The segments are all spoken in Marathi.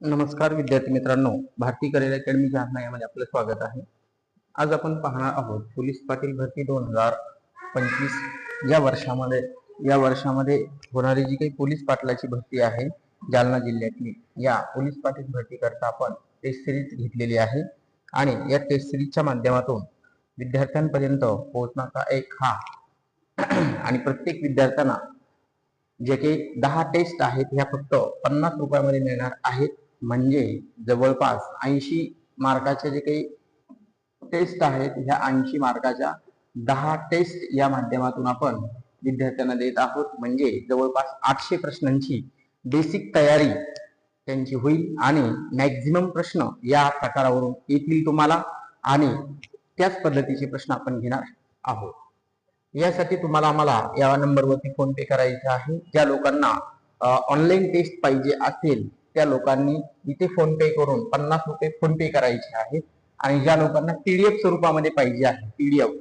नमस्कार विद्यार्थी मित्रांनो भारती करिअर अकॅडमी जालना यामध्ये आपलं स्वागत आहे. आज आपण पाहणार आहोत पोलीस पाटील भरती दोन हजार पंचवीस या वर्षामध्ये या वर्षामध्ये होणारी जी काही पोलीस पाटलाची भरती आहे जालना जिल्ह्यातली या पोलीस पाटील भरती करता आपण टेस्ट सिरीज घेतलेली आहे. आणि या टेस्ट सिरीजच्या माध्यमातून विद्यार्थ्यांपर्यंत पोहोचण्याचा एक हा आणि प्रत्येक विद्यार्थ्यांना जे काही दहा टेस्ट आहेत ह्या फक्त पन्नास रुपयामध्ये मिळणार आहेत. म्हणजे जवळपास ऐंशी मार्काच्या जे काही टेस्ट आहेत ह्या ऐंशी मार्काच्या दहा टेस्ट या माध्यमातून आपण विद्यार्थ्यांना देत आहोत. म्हणजे जवळपास आठशे प्रश्नांची बेसिक तयारी त्यांची होईल आणि मॅक्झिमम प्रश्न या प्रकारावरून येतील तुम्हाला आणि त्याच पद्धतीचे प्रश्न आपण घेणार आहोत. यासाठी तुम्हाला आम्हाला या नंबरवरती फोन पे करायचा आहे. ज्या लोकांना ऑनलाईन टेस्ट पाहिजे असेल त्या लोकांनी इथे फोन पे करून पन्नास रुपये फोन पे करायचे आहेत आणि ज्या लोकांना पीडीएफ स्वरूपामध्ये पाहिजे आहे पीडीएफ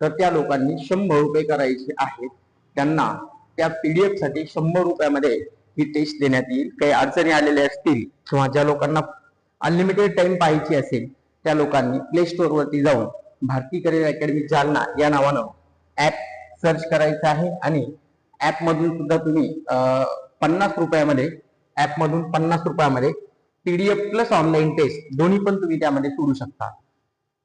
तर त्या लोकांनी शंभर रुपये करायचे आहेत. त्यांना त्या पीडीएफसाठी शंभर रुपयामध्ये ही टेस्ट देण्यात येईल. काही अडचणी आलेल्या असतील किंवा ज्या लोकांना अनलिमिटेड टाइम पाहिजे असेल त्या लोकांनी प्ले स्टोअर वरती जाऊन भारती करिअर अकॅडमी जालना या नावानं ऍप सर्च करायचं आहे. आणि ऍप मधून सुद्धा तुम्ही पन्नास रुपयामध्ये ऍप मधून पन्नास रुपयामध्ये पीडीएफ प्लस ऑनलाईन टेस्ट दोन्ही पण तुम्ही त्यामध्ये सोडू शकता.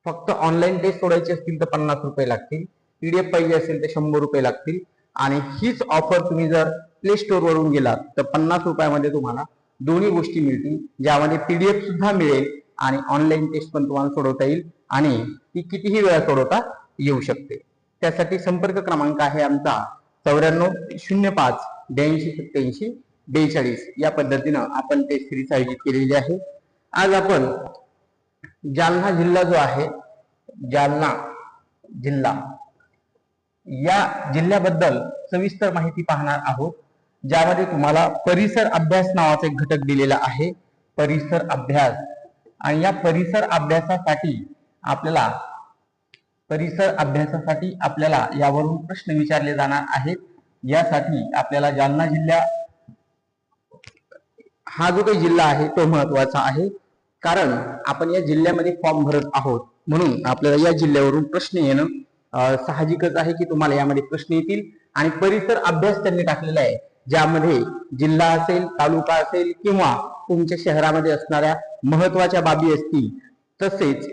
फक्त ऑनलाईन टेस्ट सोडायची असतील तर पन्नास रुपये लागतील. पीडीएफ पाहिजे असेल तर शंभर रुपये लागतील. आणि हीच ऑफर तुम्ही जर प्ले स्टोर वरून गेलात तर पन्नास रुपयामध्ये तुम्हाला दोन्ही गोष्टी मिळतील ज्यामध्ये पीडीएफ सुद्धा मिळेल आणि ऑनलाईन टेस्ट पण तुम्हाला सोडवता येईल आणि ती कितीही वेळा सोडवता येऊ शकते. त्यासाठी संपर्क क्रमांक आहे आमचा चौऱ्याण्णव शून्य पाच ब्याऐंशी सत्याऐंशी बेचाळीस या पद्धतीनं आपण ते सिरीज आयोजित केलेली आहे. आज आपण जालना जिल्हा जो आहे जालना जिल्हा या जिल्ह्याबद्दल सविस्तर माहिती पाहणार आहोत. ज्यामध्ये तुम्हाला परिसर अभ्यास नावाचा एक घटक दिलेला आहे परिसर अभ्यास. आणि या परिसर अभ्यासासाठी आपल्याला परिसर अभ्यासासाठी आपल्याला यावरून प्रश्न विचारले जाणार आहेत. यासाठी आपल्याला जालना जिल्ह्या हा जो काही जिल्हा आहे तो महत्त्वाचा आहे. कारण आपण या जिल्ह्यामध्ये फॉर्म भरत आहोत. म्हणून आपल्याला या जिल्ह्यावरून प्रश्न येणं साहजिकच आहे की तुम्हाला यामध्ये प्रश्न येतील. आणि परिसर अभ्यास त्यांनी टाकलेला आहे. ज्यामध्ये जिल्हा असेल तालुका असेल किंवा तुमच्या शहरामध्ये असणाऱ्या महत्त्वाच्या बाबी असतील तसेच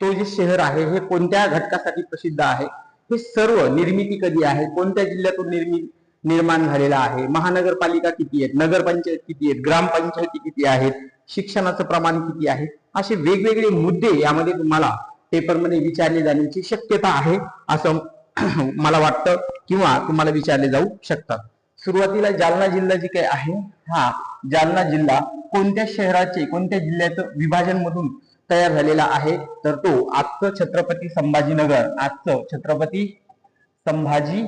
तो जे शहर आहे हे कोणत्या घटकासाठी प्रसिद्ध आहे? हे सर्व निर्मिती कधी आहे? कोणत्या जिल्ह्यातून निर्मिती निर्माण झालेला आहे. महानगरपालिका किती आहेत? नगरपंचायत किती आहेत? ग्रामपंचायती किती आहेत? शिक्षणाचं प्रमाण किती आहे? असे वेगवेगळे मुद्दे यामध्ये तुम्हाला पेपरमध्ये विचारले जाण्याची शक्यता आहे असं मला वाटतं किंवा तुम्हाला विचारले जाऊ शकतात. सुरुवातीला जालना जिल्हा जे काही आहे हा जालना जिल्हा कोणत्या शहराचे कोणत्या जिल्ह्याचं विभाजन मधून तयार झालेला आहे? तर तो आजचं छत्रपती संभाजीनगर आजचं छत्रपती संभाजी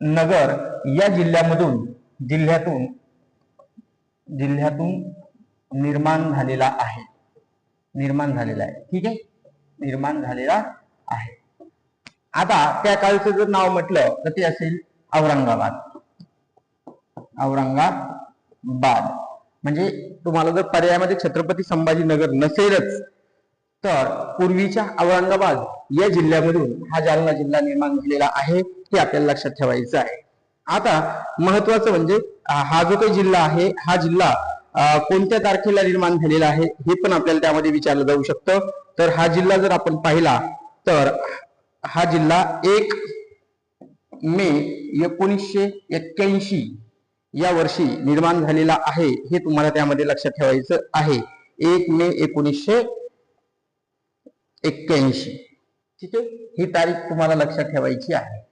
नगर या जिल्ह्यामधून जिल्ह्यातून जिल्ह्यातून निर्माण झालेला आहे. निर्माण झालेला आहे. ठीक आहे? निर्माण झालेला आहे. आता त्या काळचं जर नाव म्हटलं तर ते असेल औरंगाबाद. औरंगाबाद. म्हणजे तुम्हाला जर पर्यायामध्ये छत्रपती संभाजीनगर नसेलच तर पूर्वीच्या औरंगाबाद या जिल्ह्यामधून हा जालना जिल्हा निर्माण झालेला आहे. हे आपल्याला लक्षात ठेवायचं आहे. आता महत्वाचं म्हणजे हा जो काही जिल्हा आहे हा जिल्हा कोणत्या तारखेला निर्माण झालेला आहे हे पण आपल्याला त्यामध्ये विचारलं जाऊ शकतं. तर हा जिल्हा जर आपण पाहिला तर हा जिल्हा एक मे एकोणीसशे एक्क्याऐंशी या वर्षी निर्माण झालेला आहे हे तुम्हाला त्यामध्ये लक्षात ठेवायचं आहे. एक मे एकोणीसशे एक्क्याऐंशी. ठीक आहे? ही तारीख तुम्हाला लक्षात ठेवायची आहे.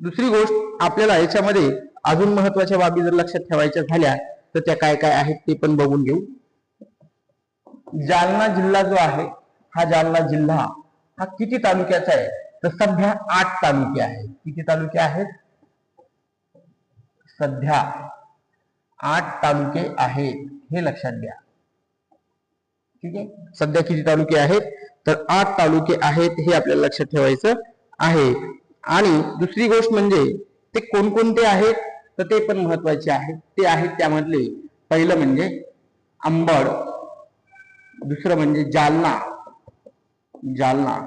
दुसरी गोष्ट आपल्याला याच्यामध्ये अजून महत्त्वाच्या बाबी जर लक्षात ठेवायच्या झाल्या तर त्या काय काय आहेत ते पण बघून घेऊ. जालना जिल्हा जो आहे हा जालना जिल्हा हा किती तालुक्याचा आहे? तर सध्या आठ तालुके आहेत. किती तालुके आहेत? सध्या आठ तालुके आहेत हे लक्षात घ्या. ठीक आहे? सध्या किती तालुके आहेत? तर आठ तालुके आहेत हे आपल्याला लक्षात ठेवायचं आहे. आणि दुसरी गोष्ट म्हणजे ते कोणकोणते आहेत तर ते पण महत्त्वाचे आहेत. ते आहेत त्यामधले पहिलं म्हणजे अंबड दुसरं म्हणजे जालना. जालना.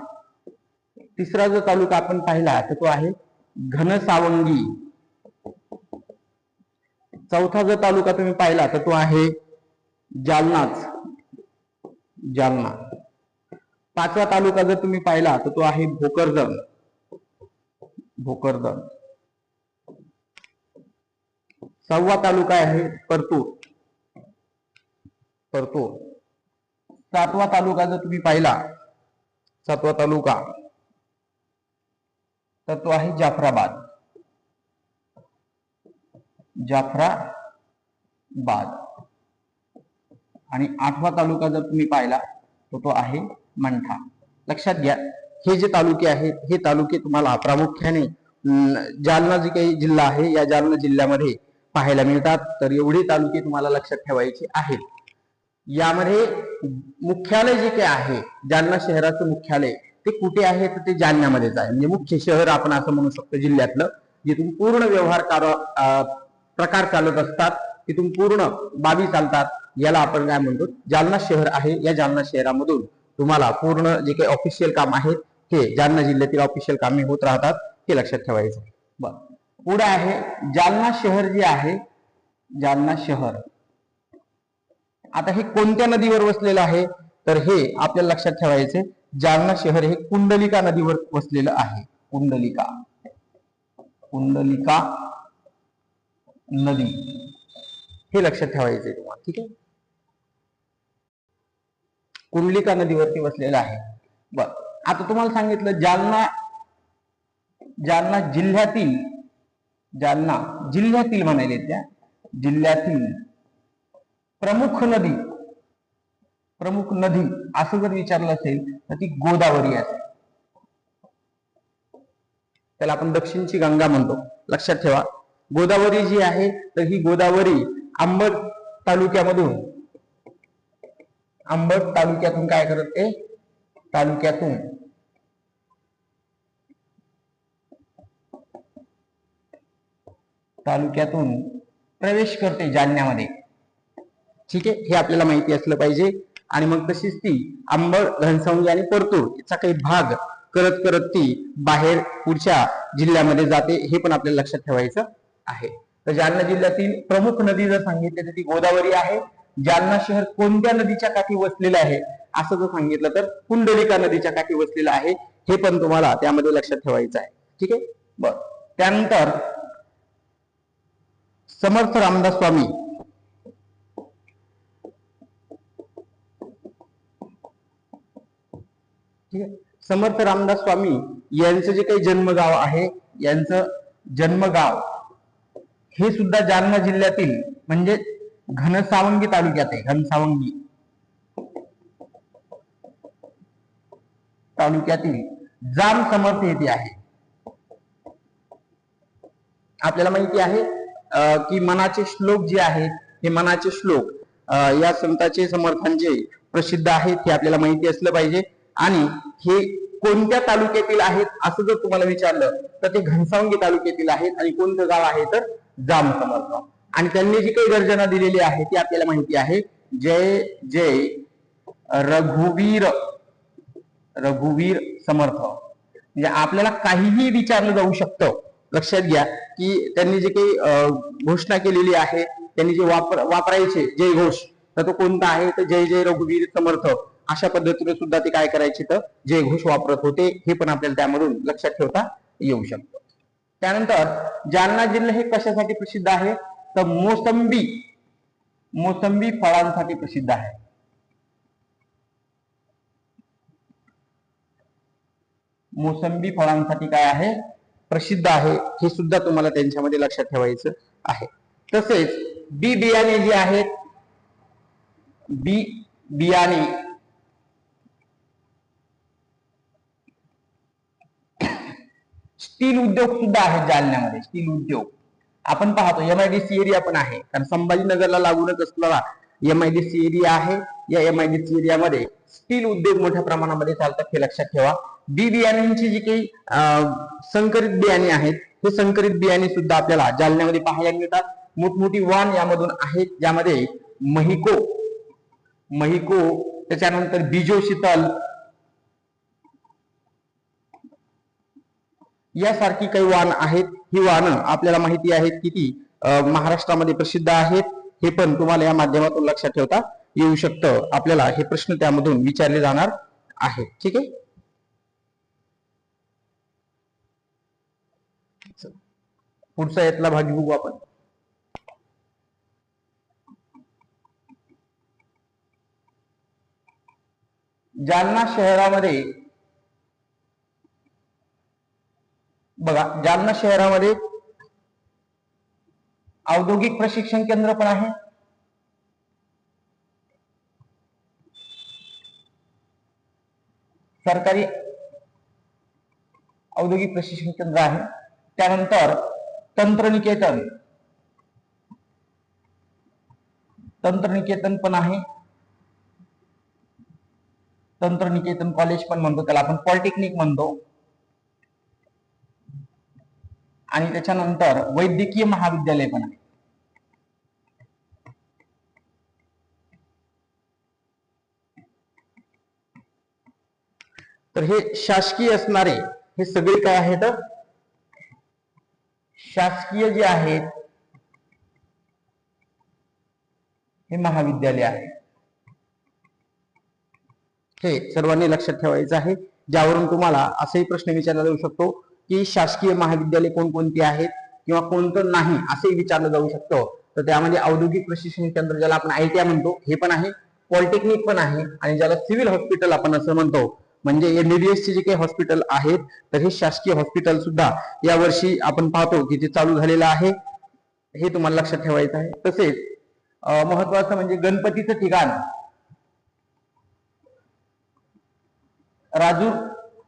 तिसरा जो तालुका आपण पाहिला तर तो आहे घनसावंगी. चौथा जो तालुका तुम्ही पाहिला तर तो आहे जालनाच. जालना. पाचवा तालुका जर तुम्ही पाहिला तर तो आहे भोकरदन. भोकरदन. सहावा तालुका आहे परतूर. परतूर. सातवा तालुका जर तुम्ही पाहिला सातवा तालुका तर तो आहे जाफराबाद. जाफराबाद. आणि आठवा तालुका जर तुम्ही पाहिला तर तो आहे मंठा. लक्षात घ्या हे जे तालुके आहेत हे तालुके तुम्हाला प्रामुख्याने जालना जे काही जिल्हा आहे या जालना जिल्ह्यामध्ये पाहायला मिळतात. तर एवढे तालुके तुम्हाला लक्षात ठेवायचे आहेत. यामध्ये मुख्यालय जे काही आहे जालना शहराचं मुख्यालय ते कुठे आहे? तर ते जालन्यामध्येच आहे. म्हणजे मुख्य शहर आपण असं म्हणू शकतो जिल्ह्यातलं जिथून पूर्ण व्यवहार कार अं, प्रकार चालत असतात तिथून पूर्ण बाबी चालतात याला आपण काय म्हणतो? जालना शहर आहे. या जालना शहरामधून तुम्हाला पूर्ण जे काही ऑफिशियल काम आहे हे जालना जिल्ह्यातील ऑफिशियल कामे होत राहतात हे लक्षात ठेवायचं. बर. पुढे आहे जालना शहर जे आहे जालना शहर. आता हे कोणत्या नदीवर वसलेलं आहे? तर हे आपल्याला लक्षात ठेवायचे जालना शहर हे कुंडलिका नदीवर वसलेलं आहे. कुंडलिका. कुंडलिका नदी. हे लक्षात ठेवायचे तुम्हाला ठीक आहे? कुंडलिका नदीवरती वसलेलं आहे. बर. आता तुम्हाला सांगितलं जालना जालना जिल्ह्यातील जालना जिल्ह्यातील म्हणायला त्या जिल्ह्यातील प्रमुख नदी प्रमुख नदी असं जर विचारलं असेल तर ती गोदावरी असेल त्याला आपण दक्षिणची गंगा म्हणतो. लक्षात ठेवा. गोदावरी जी आहे तर ही गोदावरी आंबट तालुक्यामधून आंबट तालुक्यातून काय करते? तालुक्यातून. तालुक्यातून प्रवेश करते जालन्यामध्ये. ठीक आहे? हे आपल्याला माहिती असलं पाहिजे. आणि मग तशीच ती आंबळ घनसावंगी आणि परतूर याचा काही भाग करत करत ती बाहेर पुढच्या जिल्ह्यामध्ये जाते. हे पण आपल्याला लक्षात ठेवायचं आहे. तर जालना जिल्ह्यातील प्रमुख नदी जर सांगितली तर ती गोदावरी आहे. जालना शहर कोणत्या नदीच्या काठी वसलेलं आहे? असं जर सांगितलं तर कुंडलिका नदीच्या काठी वसलेलं आहे हे पण तुम्हाला त्यामध्ये लक्षात ठेवायचं आहे. ठीक आहे? बर. त्यानंतर समर्थ रामदास स्वामी. ठीक आहे? समर्थ रामदास स्वामी यांचं जे काही जन्मगाव आहे यांचं जन्मगाव हे सुद्धा जालना जिल्ह्यातील म्हणजे घनसावंगी तालुक्यात आहे घनसावंगी तालुक्यातील जाम समर्थ येथे आहे. आपल्याला माहिती आहे की मनाचे श्लोक जे आहेत हे मनाचे श्लोक या संतांचे समर्थांचे प्रसिद्ध आहेत हे आपल्याला माहिती असलं पाहिजे. आणि हे कोणत्या तालुक्यातील आहेत असं जर तुम्हाला विचारलं तर ते घनसावंगी तालुक्यातील आहेत आणि कोणतं गाव आहे तर जाम समर्थ. आणि त्यांनी जी काही गर्जना दिलेली आहे ती आपल्याला माहिती आहे. जय जय रघुवीर रघुवीर समर्थ. म्हणजे आपल्याला काहीही विचारलं जाऊ शकतं. लक्षात घ्या की त्यांनी जे काही अं, घोषणा केलेली आहे त्यांनी जे वापर वापरायचे जय घोष तर तो कोणता आहे? तर जय जय रघुवीर समर्थ. अशा पद्धतीने सुद्धा ते काय करायचे तर जय घोष वापरत होते. हे पण आपल्याला त्यामधून लक्षात ठेवता येऊ शकतं. त्यानंतर जालना जिल्हा हे कशासाठी प्रसिद्ध आहे? तर मोसंबी मोसंबी फळांसाठी प्रसिद्ध आहे. मोसंबी फळांसाठी काय आहे? प्रसिद्ध आहे हे सुद्धा तुम्हाला त्यांच्यामध्ये लक्षात ठेवायचं आहे. तसेच बी बियाणे जे आहेत बी बियाणे स्टील उद्योग सुद्धा आहेत जालन्यामध्ये स्टील उद्योग. आपण पाहतो एमआयडीसी एरिया पण आहे. कारण संभाजीनगरला लागूनच असलेला एमआयडीसी एरिया आहे. या एमआयडीसी एरियामध्ये स्टील उद्योग मोठ्या प्रमाणामध्ये चालतात हे लक्षात ठेवा. बी बियाण्यांची जी काही अं, संकरित बियाणे आहेत हे संकरित बियाणे सुद्धा आपल्याला जालन्यामध्ये पाहायला मिळतात. मोठमोठी वाण यामधून आहेत ज्यामध्ये महिको महिको त्याच्यानंतर बीजो शीतल यासारखी काही वाण आहेत? ही वाहनं आपल्याला माहिती आहेत की ती महाराष्ट्रामध्ये प्रसिद्ध आहेत हे पण तुम्हाला या माध्यमातून लक्षात ठेवता येऊ शकतं. आपल्याला हे प्रश्न त्यामधून विचारले जाणार आहे. ठीक आहे? पुढचा यातला भाग बघू आपण. जालना शहरामध्ये बघा, जालना शहरामध्ये औद्योगिक प्रशिक्षण पण आहे. सरकारी औद्योगिक प्रशिक्षण केंद्र आहे. त्यानंतर तंत्रनिकेतन. तंत्रनिकेतन पण आहे. तंत्रनिकेतन कॉलेज पण म्हणतो, त्याला आपण पॉलिटेक्निक म्हणतो. आणि त्याच्यानंतर वैद्यकीय महाविद्यालय पण आहे. तर हे शासकीय असणारे हे सगळे काय आहेत? शासकीय जे आहेत हे महाविद्यालय आहे. हे सर्वांनी लक्षात ठेवायचं आहे. ज्यावरून तुम्हाला असाही प्रश्न विचारला जाऊ शकतो की शासकीय महाविद्यालय कोणकोणती आहेत किंवा कोणतं नाही असंही विचारलं जाऊ शकतं. तर त्यामध्ये औद्योगिक प्रशिक्षण केंद्र ज्याला आपण आय म्हणतो हे पण आहे. पॉलिटेक्निक पण आहे आणि ज्याला सिव्हिल हॉस्पिटल आपण असं म्हणतो. म्हणजे एमबीबीएसचे जे काही हॉस्पिटल आहेत तर हे शासकीय हॉस्पिटल सुद्धा या वर्षी आपण पाहतो की ते चालू झालेलं आहे हे तुम्हाला लक्षात ठेवायचं आहे. तसेच महत्वाचं म्हणजे गणपतीचं ठिकाण. राजूर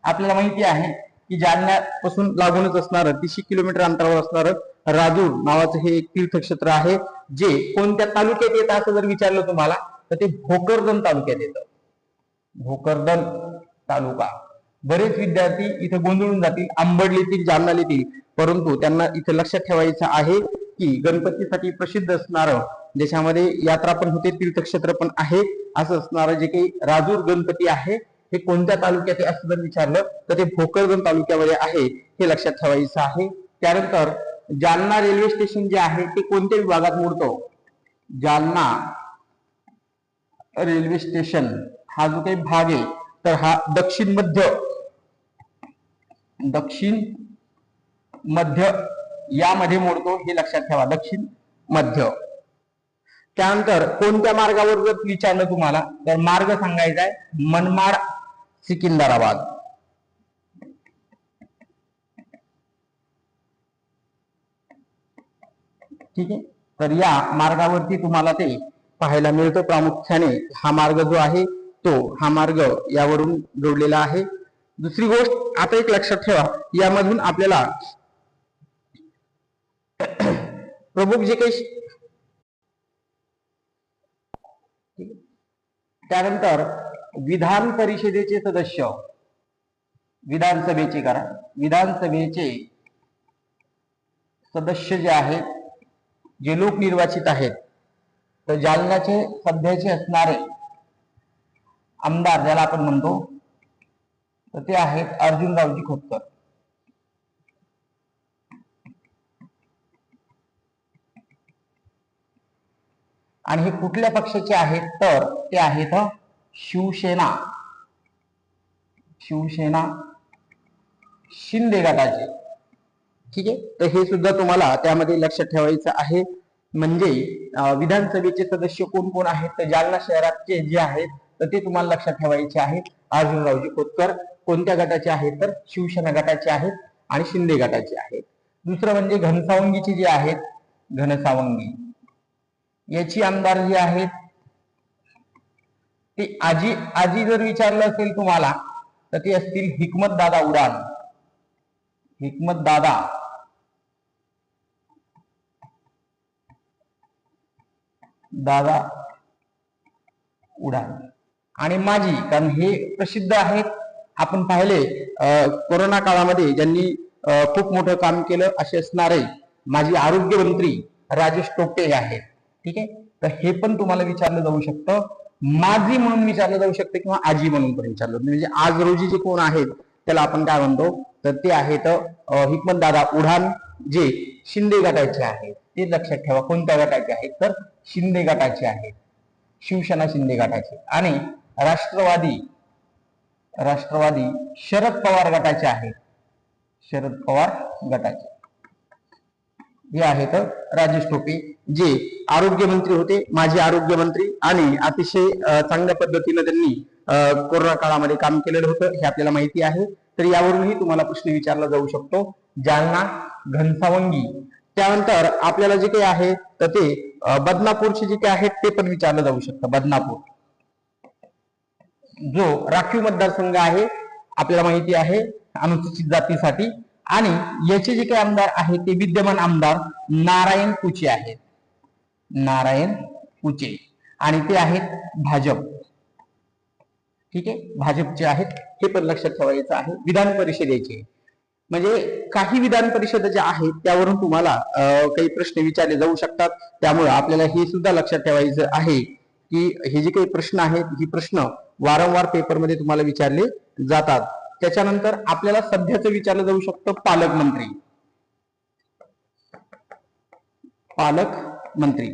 आपल्याला माहिती आहे की जालन्यापासून लागूनच असणार तीसशे किलोमीटर अंतरावर असणार राजूर नावाचं हे एक तीर्थक्षेत्र आहे जे कोणत्या तालुक्यात येतं असं जर विचारलं तुम्हाला तर ते भोकरदन तालुक्यात येतं. भोकरदन तालुका. बरेच विद्यार्थी इथे गोंधळून जातील आंबडलीतील जालना येतील परंतु त्यांना इथे लक्षात ठेवायचं आहे की गणपतीसाठी प्रसिद्ध असणारं ज्याच्यामध्ये यात्रा पण होते तीर्थक्षेत्र पण आहे असं असणारं जे काही राजूर गणपती आहे हे कोणत्या तालुक्यात आहे असं जर विचारलं तर ते भोकरदन तालुक्यामध्ये आहे हे लक्षात ठेवायचं आहे. त्यानंतर जालना रेल्वे स्टेशन जे आहे ते कोणत्या विभागात मोडतो? जालना रेल्वे स्टेशन हा जो काही भाग आहे तर हा दक्षिण मध्य दक्षिण मध्य यामध्ये मोडतो हे लक्षात ठेवा दक्षिण मध्य. त्यानंतर कोणत्या मार्गावर जर विचारलं तुम्हाला तर मार्ग सांगायचा आहे मनमाड सिकिंदराबाद. ठीक आहे? तर या मार्गावरती तुम्हाला ते पाहायला मिळतं. प्रामुख्याने हा मार्ग जो आहे तो हा मार्ग यावरून जोडलेला आहे. दुसरी गोष्ट आता एक लक्षात ठेवा यामधून आपल्याला प्रमुख जे काही ठीक आहे. त्यानंतर विधान परिषदेचे सदस्य. विधानसभेचे करा. विधानसभेचे सदस्य जे आहेत जे लोक निर्वाचित आहेत तर जालन्याचे सध्याचे असणारे आमदार ज्याला आपण म्हणतो तर ते आहेत अर्जुनरावजी खोतकर. आणि हे कुठल्या पक्षाचे आहेत? तर ते आहेत शिवसेना. शिवसेना शिंदे गटाचे. ठीक आहे? तर हे सुद्धा तुम्हाला त्यामध्ये लक्षात ठेवायचं आहे. म्हणजे विधानसभेचे सदस्य कोण कोण आहेत? तर जालना शहरातचे जे आहेत तर ते तुम्हाला लक्षात ठेवायचे आहेत अर्जुनरावजी खोतकर कोणत्या गटाचे आहेत? तर शिवसेना गटाचे आहेत आणि शिंदे गटाचे आहेत. दुसरं म्हणजे घनसावंगीचे जे आहेत घनसावंगी. याची आमदार जी आहेत ती आजी आजी जर विचारलं असेल तुम्हाला तर ते असतील हिकमत दादा उडान हिकमत दादा. दादा उडान आणि माझी कारण हे प्रसिद्ध आहेत. आपण पाहिले अं, कोरोना काळामध्ये ज्यांनी खूप मोठं काम केलं असे असणारे माझी आरोग्य मंत्री राजेश टोपे आहेत. ठीक आहे? तर हे पण तुम्हाला विचारलं जाऊ शकतं. माजी म्हणून विचारलं जाऊ शकतं किंवा आजी म्हणून पण विचारलं म्हणजे आज रोजी जे कोण आहेत त्याला आपण काय म्हणतो? तर ते आहेत हिकमत दादा उडान जे शिंदे गटाचे आहेत. ते लक्षात ठेवा कोणत्या गटाचे आहेत? तर शिंदे गटाचे आहेत. शिवसेना शिंदे गटाचे. आणि राष्ट्रवादी राष्ट्रवादी शरद पवार गटाचे आहेत. शरद पवार गटाचे. हे आहेत राजेश टोपे जे आरोग्यमंत्री होते माजी आरोग्यमंत्री आणि अतिशय चांगल्या पद्धतीने त्यांनी कोरोना काळामध्ये काम केलेलं होतं हे आपल्याला माहिती आहे. तर यावरूनही तुम्हाला प्रश्न विचारला जाऊ शकतो. जालना घनसावंगी. त्यानंतर आपल्याला जे काही आहे तर ते बदनापूरचे जे काही आहेत ते पण विचारलं जाऊ शकतं बदनापूर जो राखीव मतदारसंघ आहे आपल्याला माहिती आहे अनुसूचित जातीसाठी. आणि याचे जे काही आमदार आहेत ते विद्यमान आमदार नारायण कुचे आहेत. नारायण कुचे. आणि ते आहेत भाजप. ठीक आहे? भाजपचे आहेत. हे पण लक्षात ठेवायचं आहे. विधान परिषदेचे. म्हणजे काही विधान परिषद ज्या आहेत त्यावरून तुम्हाला काही प्रश्न विचारले जाऊ शकतात. त्यामुळे आपल्याला हे सुद्धा लक्षात ठेवायचं आहे की हे जे काही प्रश्न आहेत ही प्रश्न वारंवार पेपरमध्ये तुम्हाला विचारले जातात. त्याच्यानंतर आपल्याला सध्याचं विचारलं जाऊ शकतं पालकमंत्री पालकमंत्री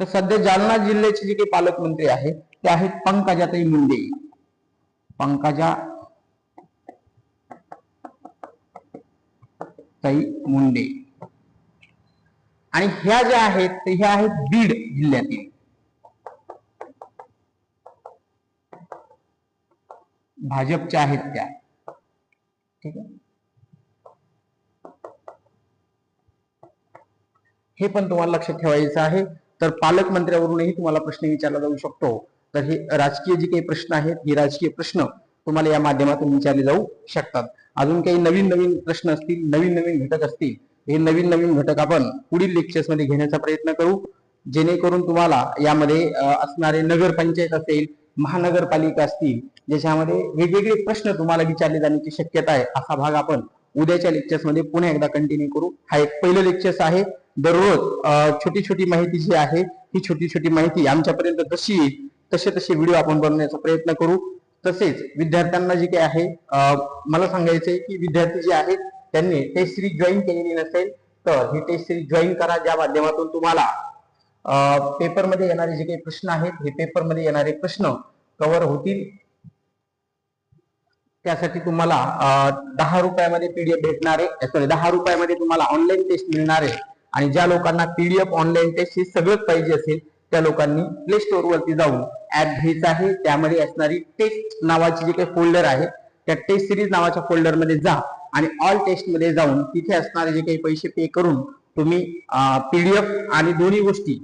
तर सध्या जालना जिल्ह्याचे जे काही पालकमंत्री आहेत ते आहेत पंकजाताई मुंडे. पंकजा ताई मुंडे. आणि ह्या ज्या आहेत ते ह्या आहेत बीड जिल्ह्यातील. भाजपच्या आहेत त्या. ठीक आहे? हे पण तुम्हाला लक्षात ठेवायचं आहे. तर पालकमंत्र्यावरूनही तुम्हाला प्रश्न विचारला जाऊ शकतो. तर हे राजकीय जे काही प्रश्न आहेत हे राजकीय प्रश्न तुम्हाला या माध्यमातून विचारले जाऊ शकतात. अजून काही नवीन नवीन प्रश्न असतील नवीन नवीन घटक असतील हे नवीन नवीन घटक आपण पुढील लेक्चर्समध्ये घेण्याचा प्रयत्न करू. जेणेकरून तुम्हाला यामध्ये असणारे नगरपंचायत असेल महानगरपालिका असतील ज्याच्यामध्ये वेगवेगळे प्रश्न तुम्हाला विचारले जाण्याची शक्यता आहे असा भाग आपण उद्याच्या लेक्चर्समध्ये पुन्हा एकदा कंटिन्यू करू. हा एक पहिलं लेक्चर्स आहे. दररोज छोटी छोटी माहिती जी आहे ही छोटी छोटी माहिती आमच्यापर्यंत जशी येईल तसे तसे व्हिडिओ आपण बनवण्याचा प्रयत्न करू. तसेच विद्यार्थ्यांना जे काही आहे मला सांगायचंय की विद्यार्थी जे आहेत त्यांनी टेस्ट सिरीज जॉईन केलेली नसेल तर ही टेस्ट सिरीज जॉईन करा. ज्या माध्यमातून तुम्हाला पेपरमध्ये येणारे जे काही प्रश्न आहेत हे पेपरमध्ये येणारे प्रश्न कव्हर होतील. त्यासाठी तुम्हाला दहा रुपयामध्ये पीडीएफ भेटणारे सॉरी दहा रुपयामध्ये तुम्हाला ऑनलाईन टेस्ट मिळणारे आणि ज्या लोकांना पीडीएफ ऑनलाईन टेस्ट हे सगळंच पाहिजे असेल त्या लोकांनी प्ले स्टोअर वरती जाऊन ऍप घ्यायचं आहे. त्यामध्ये असणारी टेस्ट नावाची जे काही फोल्डर आहे त्या टेस्ट सिरीज नावाच्या फोल्डरमध्ये जा आणि ऑल टेस्टमध्ये जाऊन तिथे असणारे जे काही पैसे पे करून तुम्ही पीडीएफ आणि दोन्ही गोष्टी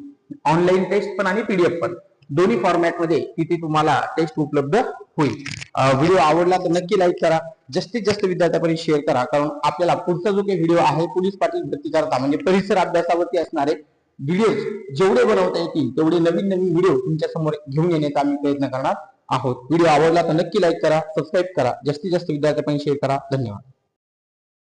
ऑनलाईन टेस्ट पण आणि पीडीएफ पण. दोन्ही फॉर्मॅटमध्ये तिथे तुम्हाला टेस्ट उपलब्ध होईल. व्हिडिओ आवडला तर नक्की लाईक करा. जास्तीत जास्त विद्यार्थ्यापर्यंत शेअर करा. कारण आपल्याला पुढचा जो काही व्हिडिओ आहे पोलीस पाटील भरती करता म्हणजे परिसर अभ्यासावरती असणारे व्हिडिओ जेवढे बनवता येतील तेवढे नवीन नवीन व्हिडिओ तुमच्यासमोर घेऊन येण्याचा आम्ही प्रयत्न करणार आहोत. व्हिडिओ आवडला तर नक्की लाईक करा सबस्क्राईब करा. जास्तीत जास्त विद्यार्थ्यापर्यंत शेअर करा. धन्यवाद.